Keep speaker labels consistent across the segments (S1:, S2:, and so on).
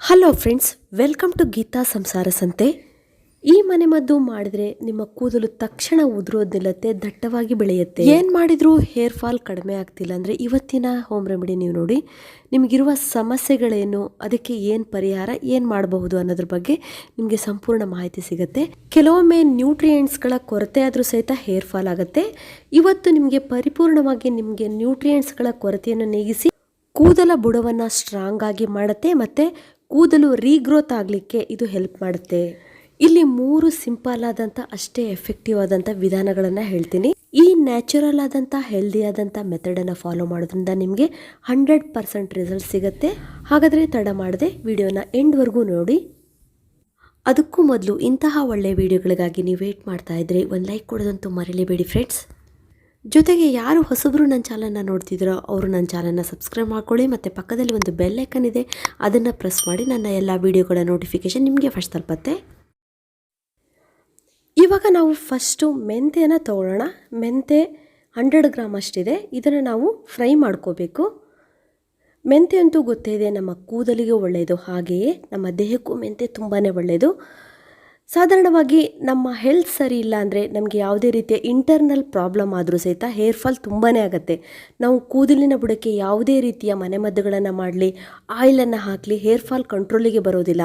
S1: Hello friends welcome to Geetha Samsara Sante ಈ ಮನೆ ಮದ್ದು ಮಾಡಿದ್ರೆ ನಿಮ್ಮ ಕೂದಲು ತಕ್ಷಣ ಉದುರೋದು ನಿಲ್ಲತ್ತೆ ದಟ್ಟವಾಗಿ ಬೆಳೆಯುತ್ತೆ. ಏನ್ ಮಾಡಿದ್ರೂ? ಹೇರ್ ಫಾಲ್ ಕಡಿಮೆ ಆಗ್ತಿಲ್ಲ ಅಂದ್ರೆ ಇವತ್ತಿನ ಹೋಮ್ ರೆಮಿಡಿ ನೀವು ನೋಡಿ ನಿಮಗಿರುವ ಸಮಸ್ಯೆಗಳೇನು ಅದಕ್ಕೆ ಏನ್ ಪರಿಹಾರ ಏನ್ ಮಾಡಬಹುದು ಅನ್ನೋದ್ರ ಬಗ್ಗೆ ನಿಮಗೆ ಸಂಪೂರ್ಣ ಮಾಹಿತಿ ಸಿಗುತ್ತೆ. ಕೆಲವೊಮ್ಮೆ ನ್ಯೂಟ್ರಿಯೆಂಟ್ಸ್ಗಳ ಕೊರತೆ ಆದರೂ ಸಹಿತ ಹೇರ್ ಫಾಲ್ ಆಗುತ್ತೆ. ಇವತ್ತು ನಿಮಗೆ ಪರಿಪೂರ್ಣವಾಗಿ ನಿಮಗೆ ನ್ಯೂಟ್ರಿಯೆಂಟ್ಸ್ಗಳ ಕೊರತೆಯನ್ನು ನೀಗಿಸಿ ಕೂದಲ ಬುಡವನ್ನು ಸ್ಟ್ರಾಂಗ್ ಆಗಿ ಮಾಡುತ್ತೆ ಮತ್ತು ಕೂದಲು ರೀಗ್ರೋತ್ ಆಗಲಿಕ್ಕೆ ಇದು ಹೆಲ್ಪ್ ಮಾಡುತ್ತೆ. ಇಲ್ಲಿ ಮೂರು ಸಿಂಪಲ್ ಆದಂಥ ಅಷ್ಟೇ ಎಫೆಕ್ಟಿವ್ ಆದಂಥ ವಿಧಾನಗಳನ್ನು ಹೇಳ್ತೀನಿ. ಈ ನ್ಯಾಚುರಲ್ ಆದಂಥ ಹೆಲ್ದಿ ಆದಂಥ ಮೆಥಡನ್ನು ಫಾಲೋ ಮಾಡೋದ್ರಿಂದ ನಿಮಗೆ ಹಂಡ್ರೆಡ್ ಪರ್ಸೆಂಟ್ ರಿಸಲ್ಟ್ ಸಿಗುತ್ತೆ. ಹಾಗಾದರೆ ತಡ ಮಾಡದೆ ವಿಡಿಯೋನ ಎಂಡ್ವರೆಗೂ ನೋಡಿ. ಅದಕ್ಕೂ ಮೊದಲು ಇಂತಹ ಒಳ್ಳೆಯ ವಿಡಿಯೋಗಳಿಗಾಗಿ ನೀವು ವೇಟ್ ಮಾಡ್ತಾ ಇದ್ರೆ ಒಂದು ಲೈಕ್ ಕೊಡೋದಂತೂ ಮರೀಲೇಬೇಡಿ ಫ್ರೆಂಡ್ಸ್ ಜೊತೆಗೆ ಯಾರು ಹೊಸಬರು ನನ್ನ ಚಾನಲ್ನ ನೋಡ್ತಿದ್ರೋ ಅವರು ನನ್ನ ಚಾನಲ್ನ ಸಬ್ಸ್ಕ್ರೈಬ್ ಮಾಡ್ಕೊಳ್ಳಿ ಮತ್ತು ಪಕ್ಕದಲ್ಲಿ ಒಂದು ಬೆಲ್ ಐಕನ್ ಇದೆ, ಅದನ್ನು ಪ್ರೆಸ್ ಮಾಡಿ ನನ್ನ ಎಲ್ಲ ವೀಡಿಯೋಗಳ ನೋಟಿಫಿಕೇಷನ್ ನಿಮಗೆ ಫಸ್ಟ್ ತಲುಪತ್ತೆ. ಇವಾಗ ನಾವು ಫಸ್ಟು ಮೆಂತೆನ ತಗೊಳ್ಳೋಣ ಮೆಂತೆ ಹಂಡ್ರೆಡ್ ಗ್ರಾಮ್ ಅಷ್ಟಿದೆ, ಇದನ್ನು ನಾವು ಫ್ರೈ ಮಾಡ್ಕೋಬೇಕು. ಮೆಂತೆ ಅಂತೂ ಗೊತ್ತೇ ಇದೆ, ನಮ್ಮ ಕೂದಲಿಗೆ ಒಳ್ಳೆಯದು ಹಾಗೆಯೇ ನಮ್ಮ ದೇಹಕ್ಕೂ ಮೆಂತೆ ತುಂಬಾ ಒಳ್ಳೆಯದು ಸಾಧಾರಣವಾಗಿ ನಮ್ಮ ಹೆಲ್ತ್ ಸರಿ ಇಲ್ಲ ಅಂದರೆ ನಮಗೆ ಯಾವುದೇ ರೀತಿಯ ಇಂಟರ್ನಲ್ ಪ್ರಾಬ್ಲಮ್ ಆದರೂ ಸಹಿತ ಹೇರ್ ಫಾಲ್ ತುಂಬಾ ಆಗುತ್ತೆ. ನಾವು ಕೂದಲಿನ ಬುಡಕ್ಕೆ ಯಾವುದೇ ರೀತಿಯ ಮನೆಮದ್ದುಗಳನ್ನು ಮಾಡಲಿ ಆಯಿಲನ್ನು ಹಾಕಲಿ ಹೇರ್ ಫಾಲ್ ಕಂಟ್ರೋಲಿಗೆ ಬರೋದಿಲ್ಲ.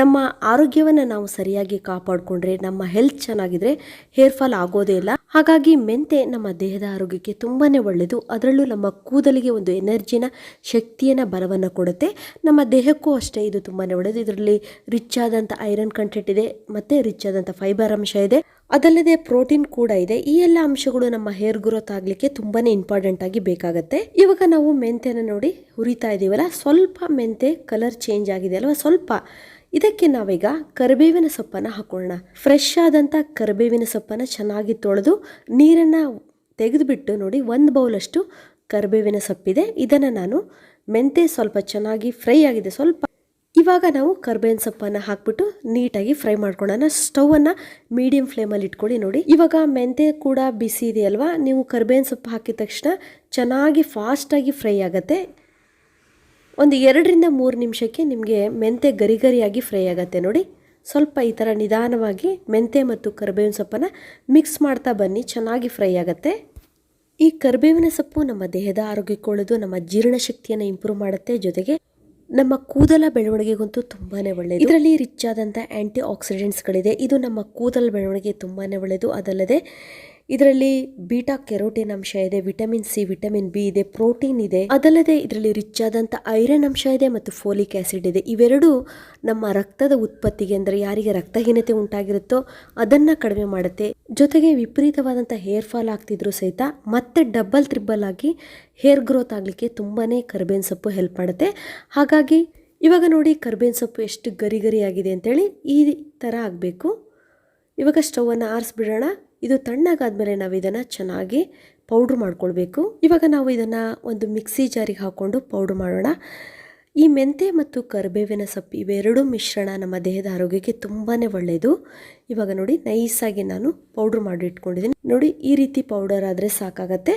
S1: ನಮ್ಮ ಆರೋಗ್ಯವನ್ನು ನಾವು ಸರಿಯಾಗಿ ಕಾಪಾಡಿಕೊಂಡ್ರೆ, ನಮ್ಮ ಹೆಲ್ತ್ ಚೆನ್ನಾಗಿದ್ರೆ ಹೇರ್ ಫಾಲ್ ಆಗೋದೇ ಇಲ್ಲ. ಹಾಗಾಗಿ ಮೆಂತೆ ನಮ್ಮ ದೇಹದ ಆರೋಗ್ಯಕ್ಕೆ ತುಂಬಾ ಒಳ್ಳೆಯದು. ಅದರಲ್ಲೂ ನಮ್ಮ ಕೂದಲಿಗೆ ಒಂದು ಎನರ್ಜಿನ, ಶಕ್ತಿಯನ್ನು, ಬಲವನ್ನು ಕೊಡುತ್ತೆ. ನಮ್ಮ ದೇಹಕ್ಕೂ ಅಷ್ಟೇ ಇದು ತುಂಬಾ ಒಳ್ಳೆಯದು. ಇದರಲ್ಲಿ ರಿಚ್ ಆದಂಥ ಐರನ್ ಕಂಟೆಂಟ್ ಇದೆ, ಮತ್ತು ರಿಚ್ ಆದಂಥ ಫೈಬರ್ ಅಂಶ ಇದೆ. ಅದಲ್ಲದೆ ಪ್ರೋಟೀನ್ ಕೂಡ ಇದೆ. ಈ ಎಲ್ಲ ಅಂಶಗಳು ನಮ್ಮ ಹೇರ್ ಗ್ರೋತ್ ಆಗಲಿಕ್ಕೆ ತುಂಬಾ ಇಂಪಾರ್ಟೆಂಟ್ ಆಗಿ ಬೇಕಾಗುತ್ತೆ. ಇವಾಗ ನಾವು ಮೆಂತೆನ ನೋಡಿ ಹುರಿತಾ ಇದ್ದೀವಲ್ಲ ಸ್ವಲ್ಪ ಮೆಂತೆ ಕಲರ್ ಚೇಂಜ್ ಆಗಿದೆ ಅಲ್ವಾ? ಸ್ವಲ್ಪ ಇದಕ್ಕೆ ನಾವೀಗ ಕರಿಬೇವಿನ ಸೊಪ್ಪನ್ನು ಹಾಕೊಳ್ಳೋಣ. ಫ್ರೆಶ್ ಆದಂಥ ಕರಿಬೇವಿನ ಸೊಪ್ಪನ್ನು ಚೆನ್ನಾಗಿ ತೊಳೆದು ನೀರನ್ನು ತೆಗೆದುಬಿಟ್ಟು ನೋಡಿ, ಒಂದು ಬೌಲಷ್ಟು ಕರಿಬೇವಿನ ಸೊಪ್ಪಿದೆ. ಇದನ್ನು ನಾನು ಮೆಂತೆ ಸ್ವಲ್ಪ ಚೆನ್ನಾಗಿ ಫ್ರೈ ಆಗಿದೆ. ಸ್ವಲ್ಪ ಇವಾಗ ನಾವು ಕರ್ಬೇವಿನ ಸೊಪ್ಪನ್ನು ಹಾಕ್ಬಿಟ್ಟು ನೀಟಾಗಿ ಫ್ರೈ ಮಾಡ್ಕೊಳ್ಳೋಣ. ಸ್ಟವನ್ನು ಮೀಡಿಯಂ ಫ್ಲೇಮಲ್ಲಿ ಇಟ್ಕೊಳ್ಳಿ ನೋಡಿ. ಇವಾಗ ಮೆಂತೆ ಕೂಡ ಬಿಸಿ ಇದೆಯಲ್ವಾ? ನೀವು ಕರ್ಬೇವಿನ ಸೊಪ್ಪು ಹಾಕಿದ ತಕ್ಷಣ ಚೆನ್ನಾಗಿ ಫಾಸ್ಟಾಗಿ ಫ್ರೈ ಆಗುತ್ತೆ. ಒಂದು ಎರಡರಿಂದ ಮೂರು ನಿಮಿಷಕ್ಕೆ ನಿಮಗೆ ಮೆಂತೆ ಗರಿಗರಿಯಾಗಿ ಫ್ರೈ ಆಗುತ್ತೆ ನೋಡಿ. ಸ್ವಲ್ಪ ಈ ಥರ ನಿಧಾನವಾಗಿ ಮೆಂತೆ ಮತ್ತು ಕರಿಬೇವಿನ ಸೊಪ್ಪನ್ನು ಮಿಕ್ಸ್ ಮಾಡ್ತಾ ಬನ್ನಿ, ಚೆನ್ನಾಗಿ ಫ್ರೈ ಆಗುತ್ತೆ. ಈ ಕರಿಬೇವಿನ ಸೊಪ್ಪು ನಮ್ಮ ದೇಹದ ಆರೋಗ್ಯಕ್ಕೆ ಒಳ್ಳೆಯದು ನಮ್ಮ ಜೀರ್ಣಶಕ್ತಿಯನ್ನು ಇಂಪ್ರೂವ್ ಮಾಡುತ್ತೆ. ಜೊತೆಗೆ ನಮ್ಮ ಕೂದಲ ಬೆಳವಣಿಗೆಗಂತೂ ತುಂಬಾ ಒಳ್ಳೆಯದು ಇದರಲ್ಲಿ ರಿಚ್ ಆದಂಥ ಆ್ಯಂಟಿ ಆಕ್ಸಿಡೆಂಟ್ಸ್ಗಳಿದೆ. ಇದು ನಮ್ಮ ಕೂದಲ ಬೆಳವಣಿಗೆ ತುಂಬಾ ಒಳ್ಳೆಯದು ಅದಲ್ಲದೆ ಇದರಲ್ಲಿ ಬೀಟಾ ಕೆರೋಟಿನ್ ಅಂಶ ಇದೆ, ವಿಟಮಿನ್ ಸಿ, ವಿಟಮಿನ್ ಬಿ ಇದೆ, ಪ್ರೋಟೀನ್ ಇದೆ. ಅದಲ್ಲದೆ ಇದರಲ್ಲಿ ರಿಚ್ ಆದಂಥ ಐರನ್ ಅಂಶ ಇದೆ ಮತ್ತು ಫೋಲಿಕ್ ಆಸಿಡ್ ಇದೆ. ಇವೆರಡು ನಮ್ಮ ರಕ್ತದ ಉತ್ಪತ್ತಿಗೆ ಅಂದರೆ ಯಾರಿಗೆ ರಕ್ತಹೀನತೆ ಉಂಟಾಗಿರುತ್ತೋ ಅದನ್ನ ಕಡಿಮೆ ಮಾಡುತ್ತೆ. ಜೊತೆಗೆ ವಿಪರೀತವಾದಂಥ ಹೇರ್ ಫಾಲ್ ಆಗ್ತಿದ್ರು ಸಹಿತ ಮತ್ತೆ ಡಬಲ್, ತ್ರಿಬಲ್ ಆಗಿ ಹೇರ್ ಗ್ರೋತ್ ಆಗಲಿಕ್ಕೆ ತುಂಬಾನೇ ಕರ್ಬೇವಿನ ಸೊಪ್ಪು ಹೆಲ್ಪ್ ಮಾಡುತ್ತೆ. ಹಾಗಾಗಿ ಇವಾಗ ನೋಡಿ ಕರ್ಬೇವಿನ ಸೊಪ್ಪು ಎಷ್ಟು ಗರಿ ಗರಿ ಆಗಿದೆ ಅಂತೇಳಿ ಈ ಥರ ಆಗಬೇಕು. ಇವಾಗ ಸ್ಟೌವನ್ನು ಆರಿಸ್ಬಿಡೋಣ. ಇದು ತಣ್ಣಗಾದ್ಮೇಲೆ ನಾವು ಇದನ್ನು ಚೆನ್ನಾಗಿ ಪೌಡ್ರ್ ಮಾಡ್ಕೊಳ್ಬೇಕು. ಇವಾಗ ನಾವು ಇದನ್ನು ಒಂದು ಮಿಕ್ಸಿ ಜಾರಿಗೆ ಹಾಕ್ಕೊಂಡು ಪೌಡ್ರ್ ಮಾಡೋಣ. ಈ ಮೆಂತೆ ಮತ್ತು ಕರಿಬೇವಿನ ಸೊಪ್ಪು ಇವೆರಡೂ ಮಿಶ್ರಣ ನಮ್ಮ ದೇಹದ ಆರೋಗ್ಯಕ್ಕೆ ತುಂಬಾ ಒಳ್ಳೆಯದು ಇವಾಗ ನೋಡಿ ನೈಸಾಗಿ ನಾನು ಪೌಡ್ರ್ ಮಾಡಿ ಇಟ್ಕೊಂಡಿದ್ದೀನಿ ನೋಡಿ ಈ ರೀತಿ ಪೌಡರ್ ಆದರೆ ಸಾಕಾಗತ್ತೆ.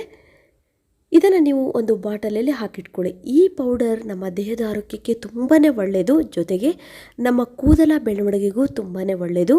S1: ಇದನ್ನು ನೀವು ಒಂದು ಬಾಟಲಲ್ಲಿ ಹಾಕಿಟ್ಕೊಳ್ಳಿ. ಈ ಪೌಡರ್ ನಮ್ಮ ದೇಹದ ಆರೋಗ್ಯಕ್ಕೆ ತುಂಬಾ ಒಳ್ಳೆಯದು ಜೊತೆಗೆ ನಮ್ಮ ಕೂದಲ ಬೆಳವಣಿಗೆಗೂ ತುಂಬಾ ಒಳ್ಳೆಯದು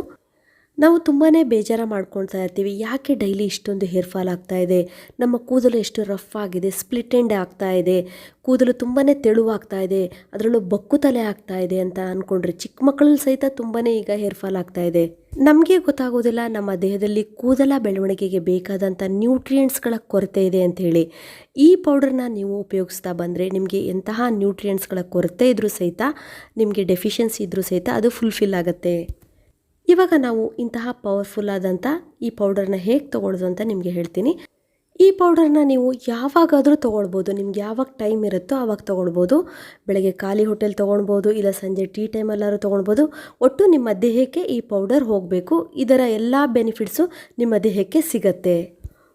S1: ನಾವು ತುಂಬಾ ಬೇಜಾರ ಮಾಡ್ಕೊಳ್ತಾ ಇರ್ತೀವಿ. ಯಾಕೆ ಡೈಲಿ ಇಷ್ಟೊಂದು ಹೇರ್ ಫಾಲ್ ಆಗ್ತಾ ಇದೆ? ನಮ್ಮ ಕೂದಲು ಎಷ್ಟು ರಫ್ ಆಗಿದೆ, ಸ್ಪ್ಲಿಟ್ ಎಂಡ್ ಆಗ್ತಾ ಇದೆ, ಕೂದಲು ತುಂಬಾ ತೆಳುವಾಗ್ತಾ ಇದೆ, ಅದರಲ್ಲೂ ಬಕ್ಕು ತಲೆ ಆಗ್ತಾ ಇದೆ ಅಂತ ಅಂದ್ಕೊಂಡ್ರೆ ಚಿಕ್ಕ ಮಕ್ಕಳಲ್ಲಿ ಸಹಿತ ತುಂಬಾ ಈಗ ಹೇರ್ ಫಾಲ್ ಆಗ್ತಾ ಇದೆ. ನಮಗೆ ಗೊತ್ತಾಗೋದಿಲ್ಲ ನಮ್ಮ ದೇಹದಲ್ಲಿ ಕೂದಲ ಬೆಳವಣಿಗೆಗೆ ಬೇಕಾದಂಥ ನ್ಯೂಟ್ರಿಯೆಂಟ್ಸ್ಗಳ ಕೊರತೆ ಇದೆ ಅಂತ ಹೇಳಿ. ಈ ಪೌಡರ್ನ ನೀವು ಉಪಯೋಗಿಸ್ತಾ ಬಂದರೆ ನಿಮಗೆ ಎಂತಹ ನ್ಯೂಟ್ರಿಯೆಂಟ್ಸ್ಗಳ ಕೊರತೆ ಇದ್ದರೂ ಸಹಿತ, ನಿಮಗೆ ಡೆಫಿಷಿಯನ್ಸಿ ಇದ್ದರೂ ಸಹಿತ ಅದು ಫುಲ್ಫಿಲ್ ಆಗುತ್ತೆ. ಇವಾಗ ನಾವು ಇಂತಹ ಪವರ್ಫುಲ್ ಆದಂಥ ಈ ಪೌಡರ್ನ ಹೇಗೆ ತೊಗೊಳ್ಳೋದು ಅಂತ ನಿಮಗೆ ಹೇಳ್ತೀನಿ. ಈ ಪೌಡರ್ನ ನೀವು ಯಾವಾಗಾದರೂ ತೊಗೊಳ್ಬೋದು, ನಿಮ್ಗೆ ಯಾವಾಗ ಟೈಮ್ ಇರುತ್ತೋ ಆವಾಗ ತೊಗೊಳ್ಬೋದು. ಬೆಳಗ್ಗೆ ಖಾಲಿ ಹೋಟೆಲ್ ತೊಗೊಳ್ಬೋದು, ಇಲ್ಲ ಸಂಜೆ ಟೀ ಟೈಮಲ್ಲಾದ್ರೂ ತೊಗೊಳ್ಬೋದು. ಒಟ್ಟು ನಿಮ್ಮ ದೇಹಕ್ಕೆ ಈ ಪೌಡರ್ ಹೋಗಬೇಕು. ಇದರ ಎಲ್ಲ ಬೆನಿಫಿಟ್ಸು ನಿಮ್ಮ ದೇಹಕ್ಕೆ ಸಿಗತ್ತೆ.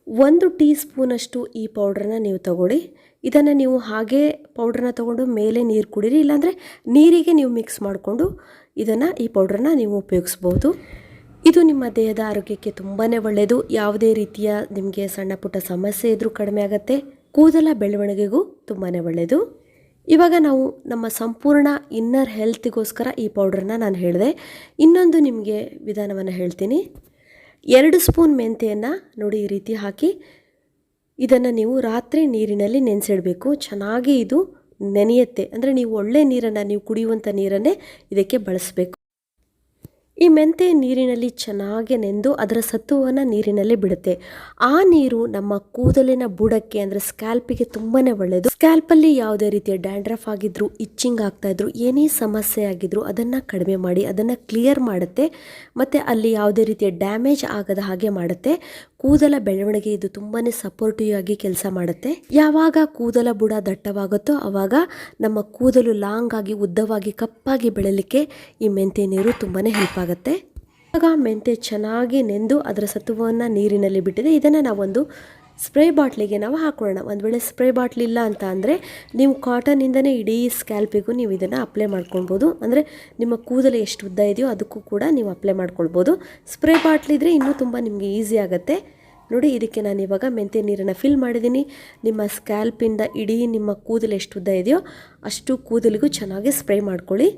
S1: ಒಂದು ಟೀ ಸ್ಪೂನಷ್ಟು ಈ ಪೌಡ್ರನ್ನ ನೀವು ತಗೊಳ್ಳಿ. ಇದನ್ನು ನೀವು ಹಾಗೇ ಪೌಡ್ರನ್ನ ತೊಗೊಂಡು ಮೇಲೆ ನೀರು ಕುಡೀರಿ, ಇಲ್ಲಾಂದರೆ ನೀರಿಗೆ ನೀವು ಮಿಕ್ಸ್ ಮಾಡಿಕೊಂಡು ಇದನ್ನು ಈ ಪೌಡ್ರನ್ನ ನೀವು ಉಪಯೋಗಿಸ್ಬೋದು. ಇದು ನಿಮ್ಮ ದೇಹದ ಆರೋಗ್ಯಕ್ಕೆ ತುಂಬಾ ಒಳ್ಳೆಯದು ಯಾವುದೇ ರೀತಿಯ ನಿಮಗೆ ಸಣ್ಣ ಪುಟ್ಟ ಸಮಸ್ಯೆ ಇದ್ದರೂ ಕಡಿಮೆ ಆಗುತ್ತೆ. ಕೂದಲ ಬೆಳವಣಿಗೆಗೂ ತುಂಬಾ ಒಳ್ಳೆಯದು ಇವಾಗ ನಾವು ನಮ್ಮ ಸಂಪೂರ್ಣ ಇನ್ನರ್ ಹೆಲ್ತಿಗೋಸ್ಕರ ಈ ಪೌಡ್ರನ್ನ ನಾನು ಹೇಳಿದೆ. ಇನ್ನೊಂದು ನಿಮಗೆ ವಿಧಾನವನ್ನು ಹೇಳ್ತೀನಿ. ಎರಡು ಸ್ಪೂನ್ ಮೆಂತೆಯನ್ನು ನೋಡಿ ಈ ರೀತಿ ಹಾಕಿ. ಇದನ್ನು ನೀವು ರಾತ್ರಿ ನೀರಿನಲ್ಲಿ ನೆನೆಸಿಡಬೇಕು. ಚೆನ್ನಾಗಿ ಇದು ನೆನೆಯುತ್ತೆ. ಅಂದರೆ ನೀವು ಒಳ್ಳೆ ನೀರನ್ನು ನೀವು ಕುಡಿಯುವಂಥ ನೀರನ್ನೇ ಇದಕ್ಕೆ ಬಳಸಬೇಕು. ಈ ಮೆಂತೆ ನೀರಿನಲ್ಲಿ ಚೆನ್ನಾಗಿ ನೆಂದು ಅದರ ಸತ್ವವನ್ನು ನೀರಿನಲ್ಲಿ ಬಿಡುತ್ತೆ. ಆ ನೀರು ನಮ್ಮ ಕೂದಲಿನ ಬುಡಕ್ಕೆ ಅಂದರೆ ಸ್ಕ್ಯಾಲ್ಪಿಗೆ ತುಂಬಾ ಒಳ್ಳೆಯದು ಸ್ಕ್ಯಾಲ್ಪಲ್ಲಿ ಯಾವುದೇ ರೀತಿಯ ಡ್ಯಾಂಡ್ರಫ್ ಆಗಿದ್ರು, ಇಚ್ಚಿಂಗ್ ಆಗ್ತಾ ಇದ್ರು, ಏನೇ ಸಮಸ್ಯೆ ಆಗಿದ್ರು ಅದನ್ನು ಕಡಿಮೆ ಮಾಡಿ, ಅದನ್ನು ಕ್ಲಿಯರ್ ಮಾಡುತ್ತೆ. ಮತ್ತು ಅಲ್ಲಿ ಯಾವುದೇ ರೀತಿಯ ಡ್ಯಾಮೇಜ್ ಆಗದ ಹಾಗೆ ಮಾಡುತ್ತೆ. ಕೂದಲ ಬೆಳವಣಿಗೆ ಇದು ತುಂಬಾ ಸಪೋರ್ಟಿವ್ ಆಗಿ ಕೆಲಸ ಮಾಡುತ್ತೆ. ಯಾವಾಗ ಕೂದಲ ಬುಡ ದಟ್ಟವಾಗುತ್ತೋ ಆವಾಗ ನಮ್ಮ ಕೂದಲು ಲಾಂಗ್ ಆಗಿ ಉದ್ದವಾಗಿ ಕಪ್ಪಾಗಿ ಬೆಳಲಿಕ್ಕೆ ಈ ಮೆಂತೆ ನೀರು ತುಂಬಾ ಹೆಲ್ಪ್ ಆಗುತ್ತೆ. ಆಗ ಮೆಂತೆ ಚೆನ್ನಾಗಿ ನೆಂದು ಅದರ ಸತ್ವವನ್ನು ನೀರಿನಲ್ಲಿ ಬಿಟ್ಟಿದೆ. ಇದನ್ನು ನಾವೊಂದು ಸ್ಪ್ರೇ ಬಾಟ್ಲಿಗೆ ನಾವು ಹಾಕೊಳ್ಳೋಣ. ಒಂದು ವೇಳೆ ಸ್ಪ್ರೇ ಬಾಟ್ಲ್ ಇಲ್ಲ ಅಂತ ಅಂದರೆ ನೀವು ಕಾಟನಿಂದನೇ ಇಡೀ ಸ್ಕ್ಯಾಲ್ಪಿಗೂ ನೀವು ಇದನ್ನು ಅಪ್ಲೈ ಮಾಡ್ಕೊಳ್ಬೋದು. ಅಂದರೆ ನಿಮ್ಮ ಕೂದಲು ಎಷ್ಟು ಉದ್ದ ಇದೆಯೋ ಅದಕ್ಕೂ ಕೂಡ ನೀವು ಅಪ್ಲೈ ಮಾಡ್ಕೊಳ್ಬೋದು. ಸ್ಪ್ರೇ ಬಾಟ್ಲಿದ್ರೆ ಇನ್ನೂ ತುಂಬ ನಿಮಗೆ ಈಸಿ ಆಗುತ್ತೆ. ನೋಡಿ, ಇದಕ್ಕೆ ನಾನು ಇವಾಗ ಮೆಂತ್ಯ ನೀರನ್ನು ಫಿಲ್ ಮಾಡಿದ್ದೀನಿ. ನಿಮ್ಮ ಸ್ಕ್ಯಾಲ್ಪಿಂದ ಇಡೀ ನಿಮ್ಮ ಕೂದಲು ಎಷ್ಟು ಉದ್ದ ಇದೆಯೋ ಅಷ್ಟು ಕೂದಲಿಗೂ ಚೆನ್ನಾಗಿ ಸ್ಪ್ರೇ ಮಾಡ್ಕೊಳ್ಳಿ.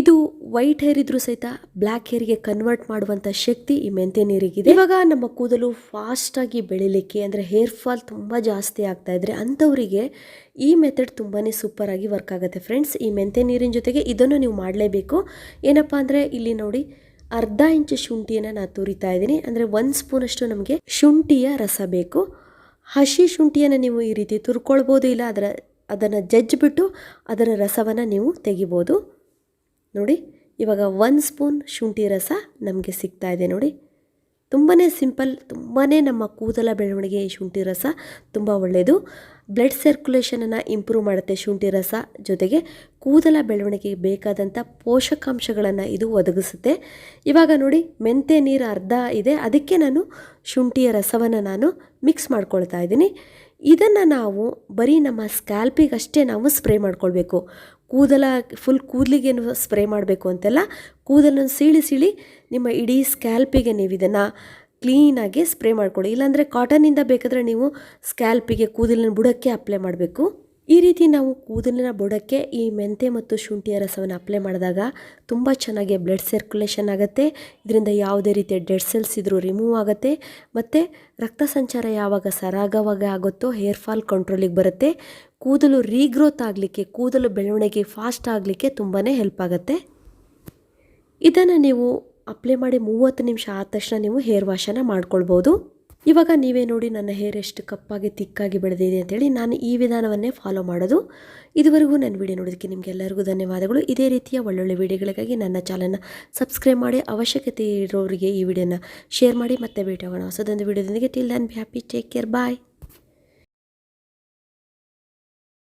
S1: ಇದು ವೈಟ್ ಹೇರ್ ಇದ್ರೂ ಸಹಿತ ಬ್ಲ್ಯಾಕ್ ಹೇರ್ಗೆ ಕನ್ವರ್ಟ್ ಮಾಡುವಂಥ ಶಕ್ತಿ ಈ ಮೆಂತ್ಯ ನೀರಿಗಿದೆ. ಇವಾಗ ನಮ್ಮ ಕೂದಲು ಫಾಸ್ಟಾಗಿ ಬೆಳಿಲಿಕ್ಕೆ ಅಂದರೆ ಹೇರ್ ಫಾಲ್ ತುಂಬ ಜಾಸ್ತಿ ಆಗ್ತಾ ಇದ್ರೆ ಅಂಥವರಿಗೆ ಈ ಮೆಥಡ್ ತುಂಬಾ ಸೂಪರಾಗಿ ವರ್ಕ್ ಆಗುತ್ತೆ. ಫ್ರೆಂಡ್ಸ್ ಈ ಮೆಂತ್ಯ ನೀರಿನ ಜೊತೆಗೆ ಇದನ್ನು ನೀವು ಮಾಡಲೇಬೇಕು. ಏನಪ್ಪ ಅಂದರೆ ಇಲ್ಲಿ ನೋಡಿ ಅರ್ಧ ಇಂಚು ಶುಂಠಿಯನ್ನು ನಾನು ತುರಿತಾ ಇದ್ದೀನಿ. ಅಂದರೆ ಒಂದು ಸ್ಪೂನಷ್ಟು ನಮಗೆ ಶುಂಠಿಯ ರಸ ಬೇಕು. ಹಸಿ ಶುಂಠಿಯನ್ನು ನೀವು ಈ ರೀತಿ ತುರ್ಕೊಳ್ಬೋದು ಇಲ್ಲ ಅದರ, ಅದನ್ನು ಜಜ್ಜಿಬಿಟ್ಟು ಅದರ ರಸವನ್ನು ನೀವು ತೆಗಿಬೋದು. ನೋಡಿ, ಇವಾಗ ಒಂದು ಸ್ಪೂನ್ ಶುಂಠಿ ರಸ ನಮಗೆ ಸಿಗ್ತಾ ಇದೆ ನೋಡಿ. ತುಂಬಾ ಸಿಂಪಲ್ ತುಂಬಾ ನಮ್ಮ ಕೂದಲ ಬೆಳವಣಿಗೆ ಶುಂಠಿ ರಸ ತುಂಬ ಒಳ್ಳೆಯದು ಬ್ಲಡ್ ಸರ್ಕ್ಯುಲೇಷನನ್ನು ಇಂಪ್ರೂವ್ ಮಾಡುತ್ತೆ ಶುಂಠಿ ರಸ ಜೊತೆಗೆ. ಕೂದಲ ಬೆಳವಣಿಗೆಗೆ ಬೇಕಾದಂಥ ಪೋಷಕಾಂಶಗಳನ್ನು ಇದು ಒದಗಿಸುತ್ತೆ. ಇವಾಗ ನೋಡಿ, ಮೆಂತೆ ನೀರು ಅರ್ಧ ಇದೆ, ಅದಕ್ಕೆ ನಾನು ಶುಂಠಿಯ ರಸವನ್ನು ನಾನು ಮಿಕ್ಸ್ ಮಾಡ್ಕೊಳ್ತಾ ಇದ್ದೀನಿ. ಇದನ್ನು ನಾವು ಬರೀ ನಮ್ಮ ಸ್ಕ್ಯಾಲ್ಪಿಗಷ್ಟೇ ನಾವು ಸ್ಪ್ರೇ ಮಾಡ್ಕೊಳ್ಬೇಕು. ಕೂದಲ ಫುಲ್ ಕೂದಲಿಗೇನು ಸ್ಪ್ರೇ ಮಾಡಬೇಕು ಅಂತೆಲ್ಲ, ಕೂದಲನ್ನು ಸೀಳಿ ಸೀಳಿ ನಿಮ್ಮ ಇಡೀ ಸ್ಕ್ಯಾಲ್ಪಿಗೆ ನೀವು ಇದನ್ನು ಕ್ಲೀನಾಗಿ ಸ್ಪ್ರೇ ಮಾಡ್ಕೊಳ್ಳಿ ಇಲ್ಲಾಂದರೆ ಕಾಟನಿಂದ ಬೇಕಾದರೆ ನೀವು ಸ್ಕ್ಯಾಲ್ಪಿಗೆ ಕೂದಲಿನ ಬುಡಕ್ಕೆ ಅಪ್ಲೈ ಮಾಡಬೇಕು. ಈ ರೀತಿ ನಾವು ಕೂದಲಿನ ಬುಡಕ್ಕೆ ಈ ಮೆಂತೆ ಮತ್ತು ಶುಂಠಿಯ ರಸವನ್ನು ಅಪ್ಲೈ ಮಾಡಿದಾಗ ತುಂಬ ಚೆನ್ನಾಗಿ ಬ್ಲಡ್ ಸರ್ಕ್ಯುಲೇಷನ್ ಆಗುತ್ತೆ. ಇದರಿಂದ ಯಾವುದೇ ರೀತಿಯ ಡೆಡ್ ಸೆಲ್ಸ್ ಇದ್ರೂ ರಿಮೂವ್ ಆಗುತ್ತೆ. ಮತ್ತು ರಕ್ತ ಸಂಚಾರ ಯಾವಾಗ ಸರಾಗವಾಗಿ ಆಗುತ್ತೋ ಹೇರ್ ಫಾಲ್ ಕಂಟ್ರೋಲಿಗೆ ಬರುತ್ತೆ. ಕೂದಲು ರೀಗ್ರೋತ್ ಆಗಲಿಕ್ಕೆ, ಕೂದಲು ಬೆಳವಣಿಗೆ ಫಾಸ್ಟ್ ಆಗಲಿಕ್ಕೆ ತುಂಬಾ ಹೆಲ್ಪ್ ಆಗುತ್ತೆ. ಇದನ್ನು ನೀವು ಅಪ್ಲೈ ಮಾಡಿ ಮೂವತ್ತು ನಿಮಿಷ ಆದ ತಕ್ಷಣ ನೀವು ಹೇರ್ ವಾಶನ್ನು ಮಾಡ್ಕೊಳ್ಬೋದು. ಇವಾಗ ನೀವೇ ನೋಡಿ ನನ್ನ ಹೇರ್ ಎಷ್ಟು ಕಪ್ಪಾಗಿ, ತಿಕ್ಕಾಗಿ ಬೆಳೆದಿದೆ ಅಂತೇಳಿ ನಾನು ಈ ವಿಧಾನವನ್ನೇ ಫಾಲೋ ಮಾಡೋದು. ಇದುವರೆಗೂ ನನ್ನ ವಿಡಿಯೋ ನೋಡೋದಕ್ಕೆ ನಿಮಗೆಲ್ಲರಿಗೂ ಧನ್ಯವಾದಗಳು. ಇದೇ ರೀತಿಯ ಒಳ್ಳೊಳ್ಳೆ ವಿಡಿಯೋಗಳಿಗಾಗಿ ನನ್ನ ಚಾನಲ್ನ ಸಬ್ಸ್ಕ್ರೈಬ್ ಮಾಡಿ, ಅವಶ್ಯಕತೆ ಇರೋರಿಗೆ ಈ ವಿಡಿಯೋನ ಶೇರ್ ಮಾಡಿ, ಮತ್ತೆ ಭೇಟಿಯಾಗೋಣ ಹೊಸದೊಂದು ವಿಡಿಯೋದೊಂದಿಗೆ till then be happy take care bye